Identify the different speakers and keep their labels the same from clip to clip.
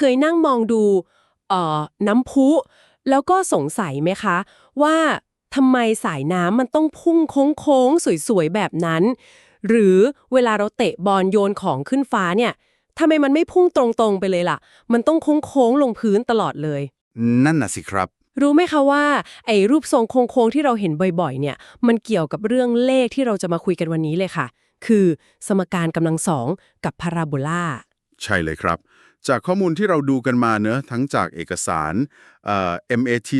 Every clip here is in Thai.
Speaker 1: เคยนั่งมองดูเอ่อน้ำพุ แล้วก็สงสัยไหมคะ ว่าทำไมสายน้ำมันต้องพุ่งโค้งๆ สวยๆ แบบนั้น หรือเวลาเราเตะบอลโยนของขึ้นฟ้าเนี่ยทำไมมันไม่พุ่งตรงๆไปเลยล่ะ มันต้องโค้งๆ ลงพื้นตลอดเลย
Speaker 2: นั่นน่ะสิครับ
Speaker 1: รู้ไหมคะว่า ไอ้รูปทรงโค้งๆ ที่เราเห็นบ่อยๆ เนี่ย มันเกี่ยวกับเรื่องเลขที่เราจะมาคุยกันวันนี้เลยค่ะ คือสมการกำลังสองกับพาราโบลา
Speaker 2: ใช่เลยครับ จากข้อมูลที่เราดูกันมาเนอะทั้งจากเอกสารเอ่อ MAT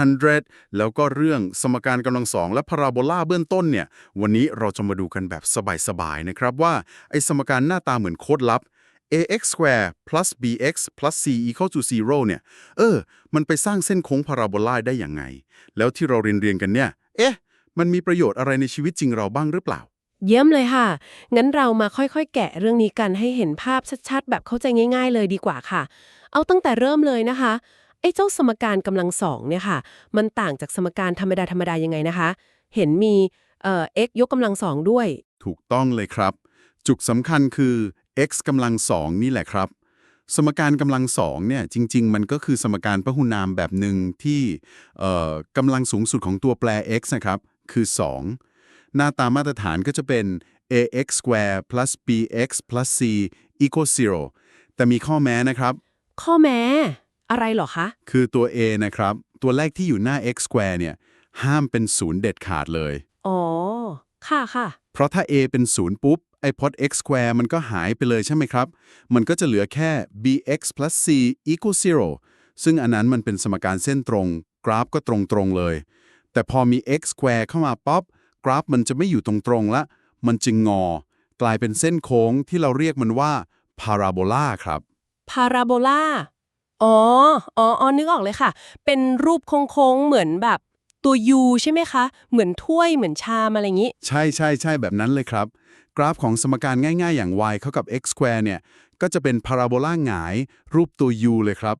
Speaker 2: 60-100 แล้วก็เรื่องสมการกำลังสองและพาราโบลาเบื้องต้นเนี่ย วันนี้เราจะมาดูกันแบบสบายๆนะครับว่า ไอ้สมการหน้าตาเหมือนโค้ดลับ ax square plus bx plus c equal to 0เนี่ย เออ มันไปสร้างเส้นโค้งพาราโบลาได้อย่างไง แล้วที่เราเรียนเรียนกันเนี่ย เอ๊ะ มันมีประโยชน์อะไรในชีวิตจริงเราบ้างหรือเปล่า
Speaker 1: เยี่ยมเลยค่ะ งั้นเรามาค่อยๆ แกะเรื่องนี้กันให้เห็นภาพชัดๆ แบบเข้าใจง่าย ๆ เลยดีกว่าค่ะ เอาตั้งแต่เริ่มเลยนะคะ ไอ้เจ้าสมการกำลังสองเนี่ยค่ะ มันต่างจากสมการธรรมดาธรรมดายังไงนะคะ เห็นมีเอ่อ x ยกกำลังสองด้วย
Speaker 2: ถูกต้องเลยครับ จุดสำคัญคือ x กำลังสองนี่แหละครับ สมการกำลังสองเนี่ยจริง ๆ มันก็คือสมการพหุนามแบบหนึ่งที่เอ่อกำลังสูงสุดของตัวแปร x นะครับ คือ 2 หน้าตามาตรฐานก็จะเป็น ax square plus bx plus c equals 0แต่มีข้อแม้นะครับ
Speaker 1: ข้อแม้ อะไรเหรอคะ
Speaker 2: คือตัว a นะครับ ตัวแรกที่อยู่หน้า x square เนี่ย ห้ามเป็นศูนย์เด็ดขาดเลย
Speaker 1: อ๋อ ค่ะค่ะ
Speaker 2: เพราะถ้า a เป็น0ปุ๊บ ไอพอด x square มันก็หายไปเลยใช่ไหมครับ มันก็จะเหลือแค่ bx plus c equal 0ซึ่งอันนั้นมันเป็นสมการเส้นตรง กราฟก็ตรงๆเลย แต่พอมี x square เข้ามาป๊อป กราฟมันจะไม่อยู่ตรงๆละ มันจึงงอ กลายเป็นเส้นโค้งที่เราเรียกมันว่าพาราโบลาครับ
Speaker 1: พาราโบลาอ๋อ อ๋ออ๋อนึกออกเลยค่ะ เป็นรูปโค้งๆ เหมือนแบบตัว U ใช่ไหมคะ เหมือนถ้วยเหมือนชามอะไรอย่างนี้
Speaker 2: ใช่ใช่ใช่แบบนั้นเลยครับ กราฟของสมการง่ายๆ อย่าง y เข้ากับ x square เนี่ย ก็จะเป็นพาราโบลาหงาย รูปตัว u เลยครับ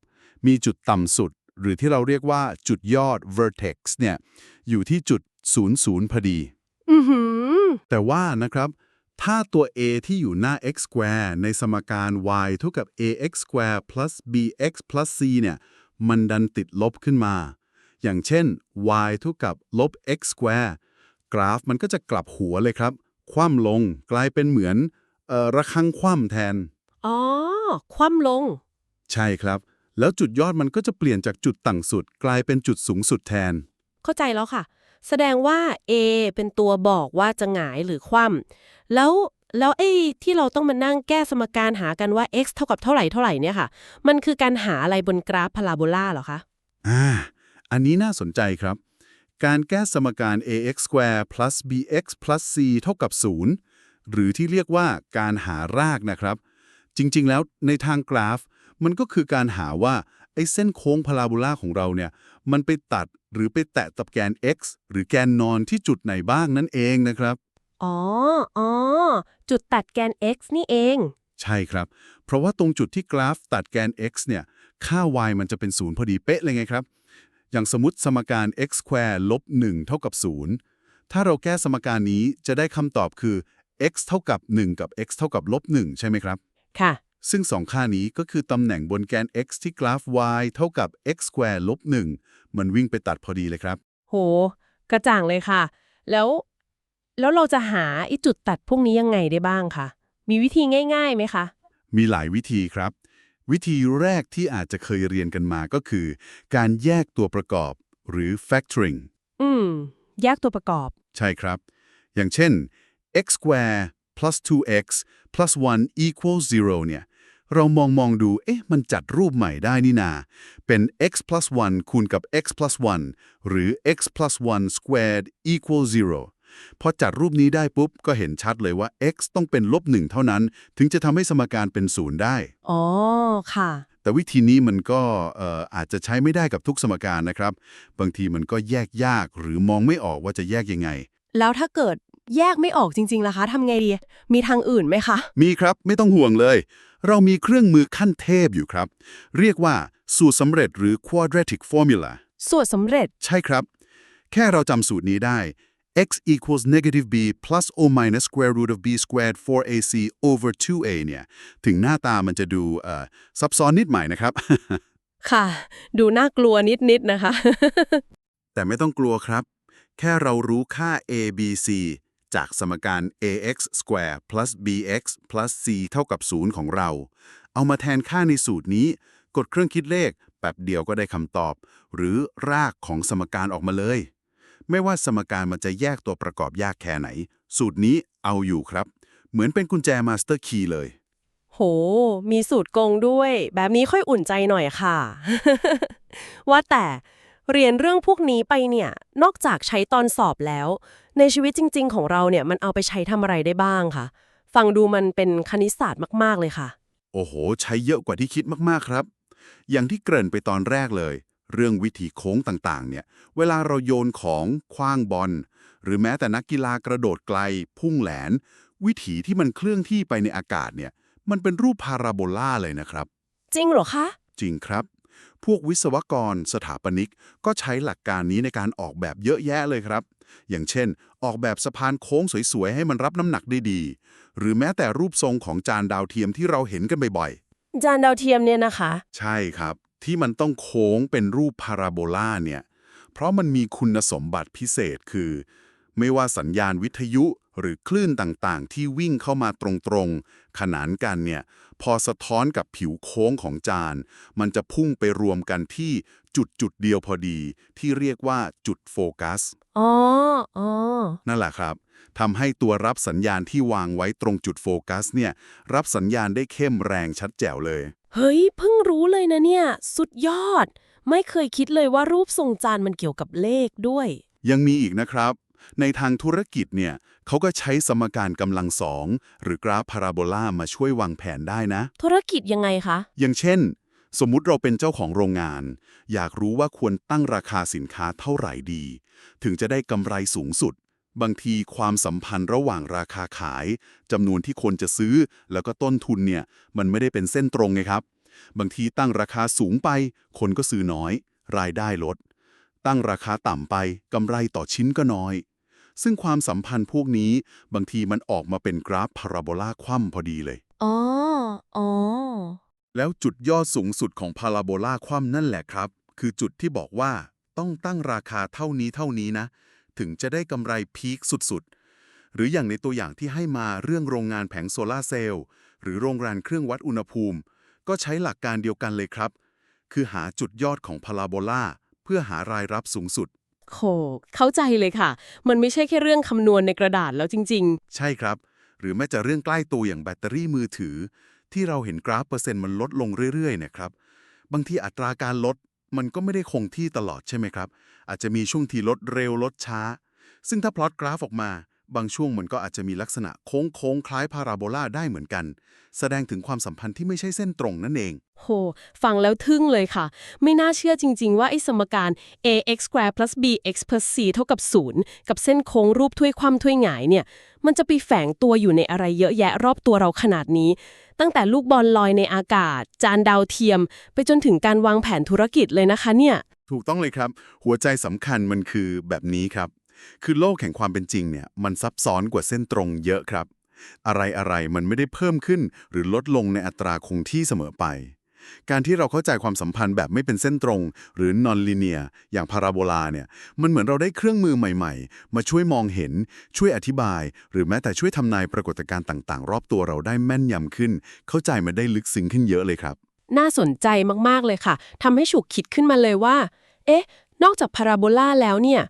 Speaker 2: มีจุดต่ำสุด หรือที่เราเรียกว่าจุดยอด vertex เนี่ย อยู่ที่จุด 00 พอดี
Speaker 1: อือหือ
Speaker 2: แต่ว่านะครับ ถ้าตัว a ที่อยู่หน้า x square ในสมการ y เท่ากับ ax square plus bx plus c เนี่ย มันดันติดลบขึ้นมา อย่างเช่น y เท่ากับลบ x square กราฟมันก็จะกลับหัวเลยครับ คว่ำลงกลายเป็นเหมือนเอ่อระฆังคว่ำแทน
Speaker 1: อ๋อ คว่ำลง
Speaker 2: ใช่ครับ แล้วจุดยอดมันก็จะเปลี่ยนจากจุดต่ำสุด กลายเป็นจุดสูงสุดแทน
Speaker 1: เข้าใจแล้วค่ะ แสดงว่า A เป็นตัวบอกว่าจะหงายหรือคว่ำแล้วแล้วไอ้ที่เราต้องมานั่งแก้สมการหากันว่า x เท่ากับเท่าไหร่เท่าไหร่เนี่ยค่ะ มันคือการหาอะไรบนกราฟพาราโบลาเหรอคะ
Speaker 2: อ่า อันนี้น่าสนใจครับ การแก้สมการ ax square plus bx plus c เท่ากับ 0 หรือที่เรียกว่าการหารากนะครับ จริงๆ แล้วในทางกราฟ มันก็คือการหาว่า ไอ้เส้นโค้งพาราโบลาของเราเนี่ย มันไปตัดหรือไปแตะกับแกน x หรือแกนนอนที่จุดไหนบ้างนั่นเองนะครับ
Speaker 1: อ๋อ อ๋อ จุดตัดแกน x นี่เอง
Speaker 2: ใช่ครับ เพราะว่าตรงจุดที่กราฟตัดแกน x เนี่ย ค่า y มันจะเป็นศูนย์พอดีเป๊ะเลยไงครับ อย่างสมมติสมการ x square ลบ1เท่ากับ0ถ้าเราแก้สมการนี้จะได้คำตอบคือ x เท่ากับ 1 กับ x เท่ากับลบ1ใช่ไหมครับ
Speaker 1: ค่ะ
Speaker 2: ซึ่งสองค่านี้ก็คือตำแหน่งบนแกน x ที่กราฟ y เท่ากับ x square ลบ1มันวิ่งไปตัดพอดีเลยครับ
Speaker 1: โห กระจ่างเลยค่ะ แล้วแล้วเราจะหาไอ้จุดตัดพวกนี้ยังไงได้บ้างคะ มีวิธีง่ายๆไหมคะ
Speaker 2: มีหลายวิธีครับ วิธีแรกที่อาจจะเคยเรียนกันมาก็คือ การแยกตัวประกอบหรือ factoring
Speaker 1: อืม แยกตัวประกอบ
Speaker 2: ใช่ครับ อย่างเช่น x square plus 2x plus 1 equals 0เนี่ย เรามองมองดู เอ๊ะ มันจัดรูปใหม่ได้นี่นา เป็น x plus 1 คูณกับ x plus 1 หรือ x plus 1 squared equals 0พอจัดรูปนี้ได้ปุ๊บ ก็เห็นชัดเลยว่า x ต้องเป็นลบ1เท่านั้น ถึงจะทำให้สมการเป็นศูนย์ได้
Speaker 1: อ๋อ ค่ะ
Speaker 2: แต่วิธีนี้มันก็เอ่ออาจจะใช้ไม่ได้กับทุกสมการนะครับ บางทีมันก็แยกยากหรือมองไม่ออกว่าจะแยกยังไง
Speaker 1: แล้วถ้าเกิด แยกไม่ออกจริงๆล่ะคะทำไงดี มีทางอื่นไหมคะ
Speaker 2: มีครับไม่ต้องห่วงเลย เรามีเครื่องมือขั้นเทพอยู่ครับ เรียกว่าสูตรสำเร็จหรือ quadratic formula
Speaker 1: สูตรสำเร็จ
Speaker 2: ใช่ครับ แค่เราจำสูตรนี้ได้ x equals negative b plus or minus square root of b squared 4ac over 2a เนี่ย ถึงหน้าตามันจะดูเอ่อซับซ้อนนิดหน่อยนะครับ
Speaker 1: ค่ะ ดูน่ากลัวนิดๆนะคะ
Speaker 2: แต่ไม่ต้องกลัวครับ แค่เรารู้ค่า a b c จากสมการ ax square plus bx plus c เท่ากับ 0 ของเรา เอามาแทนค่าในสูตรนี้ กดเครื่องคิดเลขแป๊บเดียวก็ได้คำตอบ หรือรากของสมการออกมาเลย ไม่ว่าสมการมันจะแยกตัวประกอบยากแค่ไหน สูตรนี้เอาอยู่ครับ เหมือนเป็นกุญแจมาสเตอร์คีย์เลย
Speaker 1: โห มีสูตรโกงด้วย แบบนี้ค่อยอุ่นใจหน่อยค่ะ ว่าแต่เรียนเรื่องพวกนี้ไปเนี่ย นอกจากใช้ตอนสอบแล้ว ในชีวิตจริง ๆ ของเราเนี่ยมันเอาไปใช้ทำอะไรได้บ้างคะฟังดูมันเป็นคณิตศาสตร์มากๆเลยค่ะ
Speaker 2: โอ้โห ใช้เยอะกว่าที่คิดมากๆครับ อย่างที่เกริ่นไปตอนแรกเลย เรื่องวิธีโค้งต่างๆ เนี่ย เวลาเราโยนของคว้างบอลหรือแม้แต่นักกีฬากระโดดไกล พุ่งแหลน วิถีที่มันเคลื่อนที่ไปในอากาศเนี่ย มันเป็นรูปพาราโบลาเลยนะครับ
Speaker 1: จริงเหรอคะ
Speaker 2: จริงครับ พวกวิศวกรสถาปนิกก็ใช้หลักการนี้ในการออกแบบเยอะแยะเลยครับ อย่างเช่น ออกแบบสะพานโค้งสวยๆ ให้มันรับน้ำหนักได้ดี หรือแม้แต่รูปทรงของจานดาวเทียมที่เราเห็นกันบ่อยๆ
Speaker 1: จานดาวเทียมเนี่ยนะคะ
Speaker 2: ใช่ครับ ที่มันต้องโค้งเป็นรูปพาราโบลาเนี่ย เพราะมันมีคุณสมบัติพิเศษคือ ไม่ว่าสัญญาณวิทยุหรือคลื่นต่างๆ ที่วิ่งเข้ามาตรงๆ ขนานกันเนี่ย พอสะท้อนกับผิวโค้งของจาน มันจะพุ่งไปรวมกันที่จุดจุดๆเดียวพอดี ที่เรียกว่าจุดโฟกัส
Speaker 1: อ๋ออ๋อ
Speaker 2: นั่นแหละครับทำให้ตัวรับสัญญาณที่วางไว้ตรงจุดโฟกัสเนี่ย รับสัญญาณได้เข้มแรงชัดแจ๋วเลย
Speaker 1: เฮ้ย เพิ่งรู้เลยนะเนี่ย สุดยอด ไม่เคยคิดเลยว่ารูปทรงจานมันเกี่ยวกับเลขด้วย
Speaker 2: ยังมีอีกนะครับ ในทางธุรกิจเนี่ยเขาก็ใช้สมการกำลังสองหรือกราฟพาราโบลามาช่วยวางแผนได้นะ
Speaker 1: ธุรกิจยังไงคะ
Speaker 2: อย่างเช่น สมมุติเราเป็นเจ้าของโรงงาน อยากรู้ว่าควรตั้งราคาสินค้าเท่าไหร่ดี ถึงจะได้กำไรสูงสุด บางทีความสัมพันธ์ระหว่างราคาขายจำนวนที่คนจะซื้อ แล้วก็ต้นทุนเนี่ยมันไม่ได้เป็นเส้นตรงไงครับ บางทีตั้งราคาสูงไป คนก็ซื้อน้อย รายได้ลด ตั้งราคาต่ำไปกำไรต่อชิ้นก็น้อย ซึ่งความสัมพันธ์พวกนี้บางทีมันออกมาเป็นกราฟพาราโบลาคว่ำพอดีเลย
Speaker 1: อ๋ออ๋อ
Speaker 2: แล้วจุดยอดสูงสุดของพาราโบลาคว่ำนั่นแหละครับ คือจุดที่บอกว่า ต้องตั้งราคาเท่านี้เท่านี้นะ ถึงจะได้กำไรพีคสุดๆ หรืออย่างในตัวอย่างที่ให้มาเรื่องโรงงานแผงโซลาร์เซลล์หรือโรงงานเครื่องวัดอุณหภูมิ ก็ใช้หลักการเดียวกันเลยครับ คือหาจุดยอดของพาราโบลาเพื่อหารายรับสูงสุด
Speaker 1: โหเข้าใจเลยค่ะ มันไม่ใช่แค่เรื่องคำนวณในกระดาษแล้วจริง
Speaker 2: ใช่ครับ หรือแม้จะเรื่องใกล้ตัวอย่างแบตเตอรี่มือถือ ที่เราเห็นกราฟเปอร์เซ็นต์มันลดลงเรื่อยๆเนะครับ บางทีอัตราการลด มันก็ไม่ได้คงที่ตลอดใช่ไหมครับ อาจจะมีช่วงที่ลดเร็วลดช้า ซึ่งถ้าพลอตกราฟออกมา บางช่วงมันก็อาจจะมีลักษณะโค้งๆคล้ายพาราโบลาได้เหมือนกัน แสดงถึงความสัมพันธ์ที่ไม่ใช่เส้นตรงนั่นเอง
Speaker 1: ๆโห ฟังแล้วทึ่งเลยค่ะ ไม่น่าเชื่อจริง ๆ ว่าไอ้สมการ ax square plus bx plus c เท่ากับ 0 กับเส้นโค้งรูปถ้วยคว่ำถ้วยหงายเนี่ย มันจะไปแฝงตัวอยู่ในอะไรเยอะแยะรอบตัวเราขนาดนี้ ตั้งแต่ลูกบอลลอยในอากาศ จานดาวเทียม ไปจนถึงการวางแผนธุรกิจเลยนะคะเนี่ย
Speaker 2: ถูกต้องเลยครับ หัวใจสำคัญมันคือแบบนี้ครับ คือโลกแห่งความเป็นจริงเนี่ยมันซับซ้อนกว่าเส้นตรงเยอะครับ อะไรอะไรมันไม่ได้เพิ่มขึ้น หรือลดลงในอัตราคงที่เสมอไป การที่เราเข้าใจความสัมพันธ์แบบไม่เป็นเส้นตรง หรือ non linear อย่างพาราโบลาเนี่ยมันเหมือนเราได้เครื่องมือใหม่ๆ มาช่วยมองเห็น ช่วยอธิบาย หรือแม้แต่ช่วยทำนายปรากฏการณ์ต่างๆ รอบตัวเราได้แม่นยำขึ้น เข้าใจมันได้ลึกซึ้งขึ้นเยอะเลยครับ
Speaker 1: น่าสนใจมากๆเลยค่ะทำให้ฉุกคิดขึ้นมาเลยว่า เอ๊ะ นอกจากพาราโบลาแล้วเนี่ย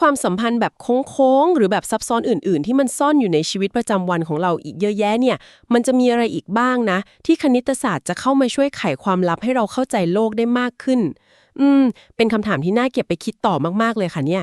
Speaker 1: ความสัมพันธ์แบบโค้งๆ หรือแบบซับซ้อนอื่น ๆ ที่มันซ่อนอยู่ในชีวิตประจำวันของเราอีกเยอะแยะเนี่ย มันจะมีอะไรอีกบ้างนะ ที่คณิตศาสตร์จะเข้ามาช่วยไขความลับให้เราเข้าใจโลกได้มากขึ้น อืม เป็นคำถามที่น่าเก็บไปคิดต่อมากๆเลยค่ะเนี่ย